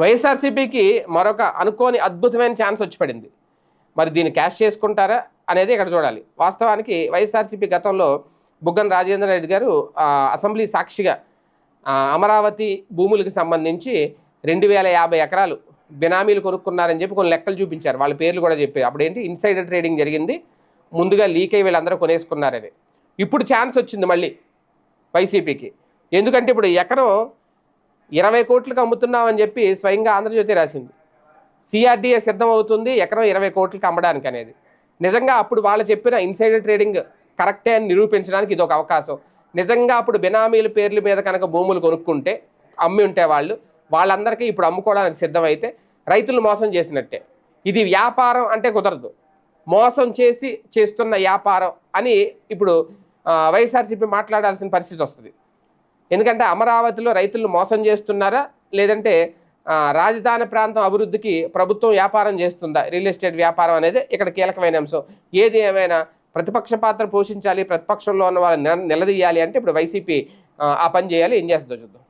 వైఎస్ఆర్సీపీకి మరొక అనుకోని అద్భుతమైన ఛాన్స్ వచ్చి పడింది. మరి దీన్ని క్యాష్ చేసుకుంటారా అనేది ఇక్కడ చూడాలి. వాస్తవానికి వైఎస్ఆర్సీపీ గతంలో బుగ్గన రాజేంద్ర రెడ్డి గారు అసెంబ్లీ సాక్షిగా అమరావతి భూములకు సంబంధించి రెండు వేల యాభై ఎకరాలు బినామీలు కొనుక్కున్నారని చెప్పి కొన్ని లెక్కలు చూపించారు. వాళ్ళ పేర్లు కూడా చెప్పారు. అప్పుడు ఏంటి? ఇన్సైడర్ ట్రేడింగ్ జరిగింది. ముందుగా లీక్ అయ్యి వీళ్ళందరూ కొనేసుకున్నారని. ఇప్పుడు ఛాన్స్ వచ్చింది మళ్ళీ వైసీపీకి. ఎందుకంటే ఇప్పుడు ఎకరం ఇరవై కోట్లకు అమ్ముతున్నామని చెప్పి స్వయంగా ఆంధ్రజ్యోతి రాసింది. సిఆర్డీఏ సిద్ధం అవుతుంది ఎకరం ఇరవై కోట్లకు అమ్మడానికి అనేది. నిజంగా అప్పుడు వాళ్ళు చెప్పిన ఇన్సైడర్ ట్రేడింగ్ కరెక్టే అని నిరూపించడానికి ఇది ఒక అవకాశం. నిజంగా అప్పుడు బినామీల పేర్ల మీద కనుక భూములు కొనుక్కుంటే అమ్మి ఉంటే వాళ్ళు వాళ్ళందరికీ ఇప్పుడు అమ్ముకోవడానికి సిద్ధమైతే రైతులు మోసం చేసినట్టే. ఇది వ్యాపారం అంటే కుదరదు. మోసం చేసి చేస్తున్న వ్యాపారం అని ఇప్పుడు వైఎస్ఆర్సీపీ మాట్లాడాల్సిన పరిస్థితి వస్తుంది. ఎందుకంటే అమరావతిలో రైతులను మోసం చేస్తున్నారా? లేదంటే రాజధాని ప్రాంతం అభివృద్ధికి ప్రభుత్వం వ్యాపారం చేస్తుందా? రియల్ ఎస్టేట్ వ్యాపారం అనేది ఇక్కడ కీలకమైన అంశం. ఏది ఏమైనా ప్రతిపక్ష పాత్ర పోషించాలి ప్రతిపక్షంలో ఉన్న వాళ్ళని నిలదీయాలి అంటే ఇప్పుడు వైసీపీ ఆ పని చేయాలి ఏం చేస్తుందో చూద్దాం.